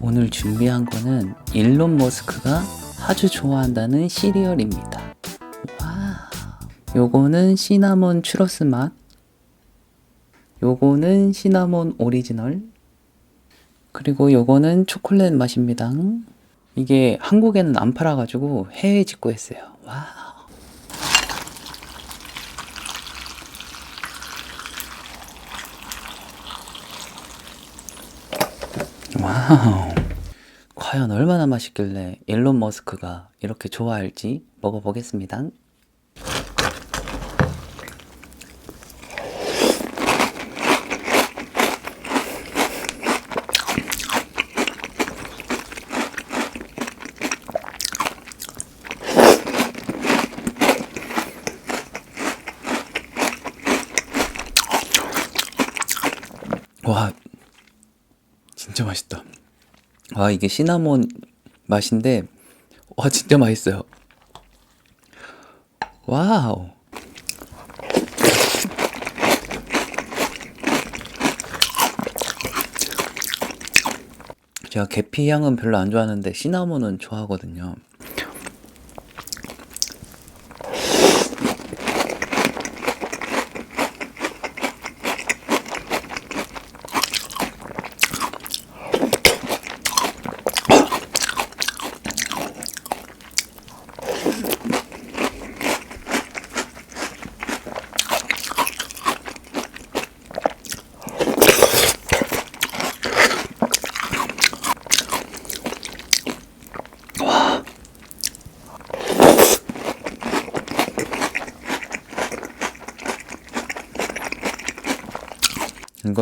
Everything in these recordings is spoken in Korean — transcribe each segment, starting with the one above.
오늘 준비한 거는 일론 머스크가 아주 좋아한다는 시리얼입니다. 와. 요거는 시나몬 추러스 맛. 요거는 시나몬 오리지널. 그리고 요거는 초콜릿 맛입니다. 이게 한국에는 안 팔아가지고 해외 직구했어요. 와. 와우. 과연 얼마나 맛있길래 일론 머스크가 이렇게 좋아할지 먹어보겠습니다. 와, 진짜 맛있다. 아, 이게 시나몬 맛인데, 와, 진짜 맛있어요. 와우. 제가 계피 향은 별로 안 좋아하는데 시나몬은 좋아하거든요.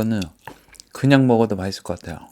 이거는 그냥 먹어도 맛있을 것 같아요.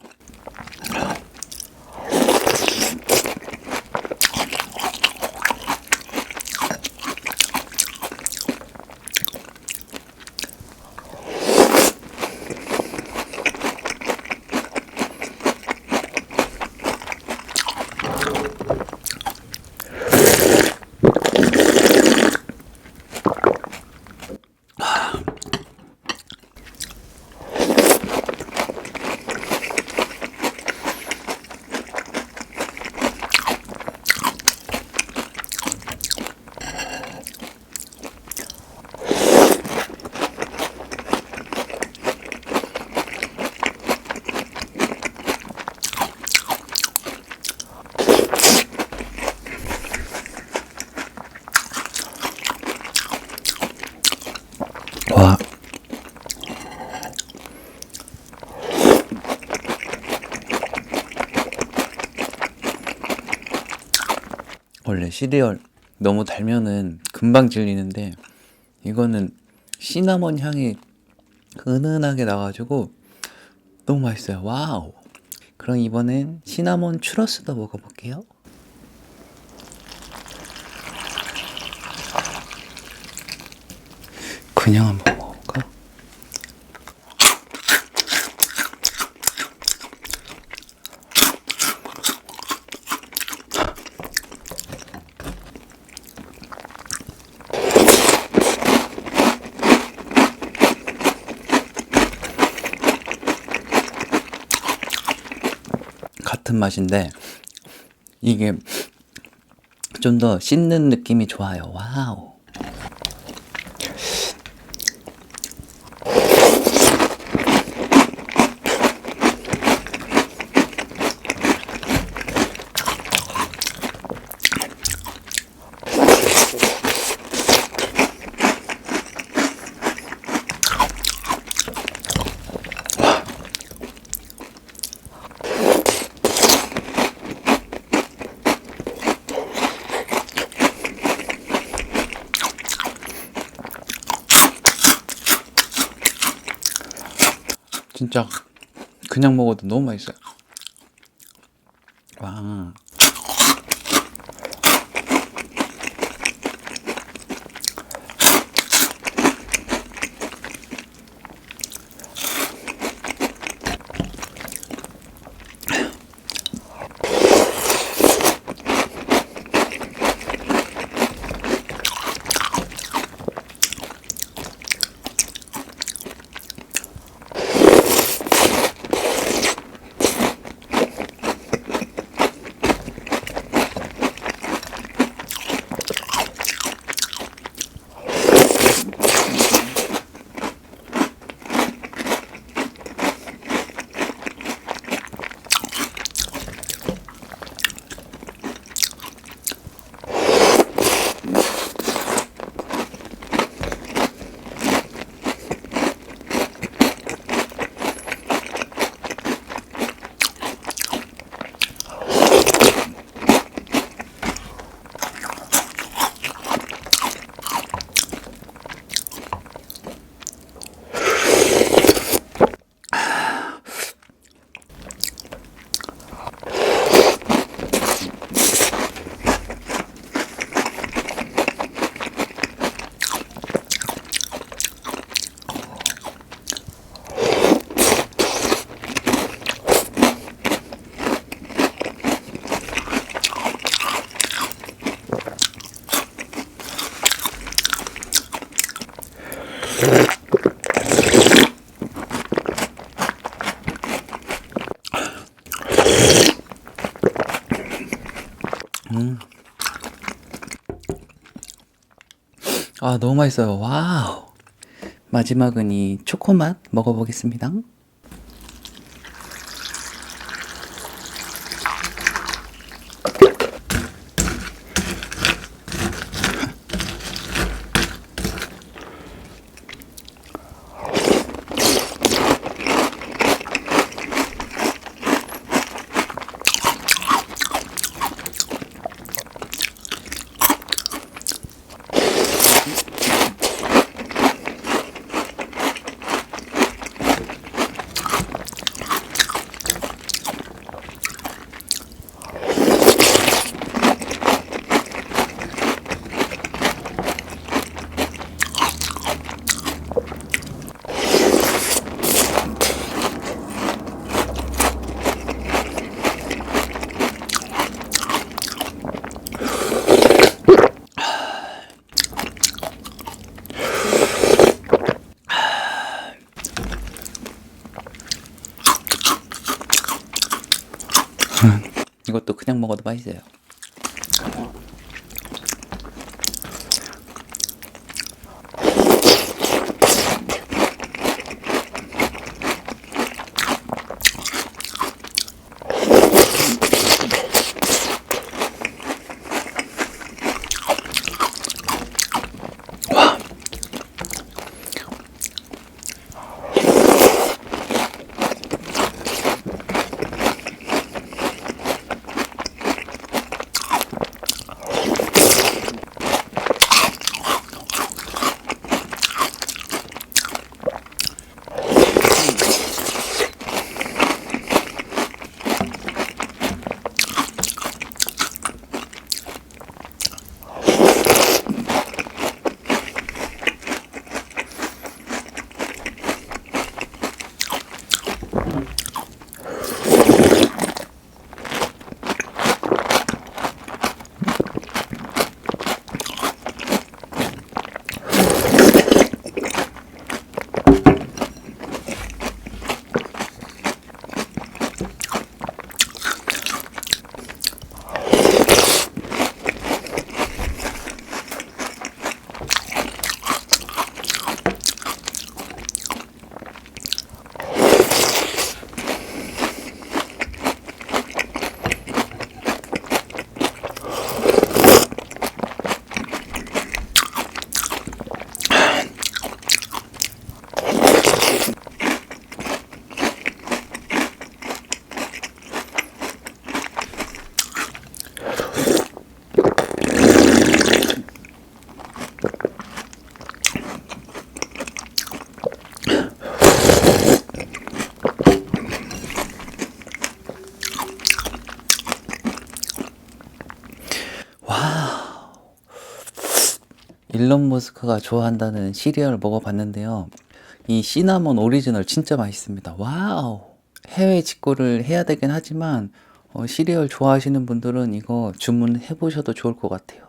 원래 시리얼 너무 달면은 금방 질리는데 이거는 시나몬 향이 은은하게 나가지고 너무 맛있어요. 와우. 그럼 이번엔 시나몬 추러스도 먹어볼게요. 그냥 한번 먹어볼까? 같은 맛인데 이게 좀 더 씹는 느낌이 좋아요. 와우. 진짜 그냥 먹어도 너무 맛있어요. 와. 음. 아, 너무 맛있어요. 와우. 마지막은 이 초코맛 먹어보겠습니다. 이것도 그냥 먹어도 맛있어요. 일론 머스크가 좋아한다는 시리얼을 먹어봤는데요. 이 시나몬 오리지널 진짜 맛있습니다. 와우. 해외 직구를 해야 되긴 하지만 어, 시리얼 좋아하시는 분들은 이거 주문해 보셔도 좋을 것 같아요.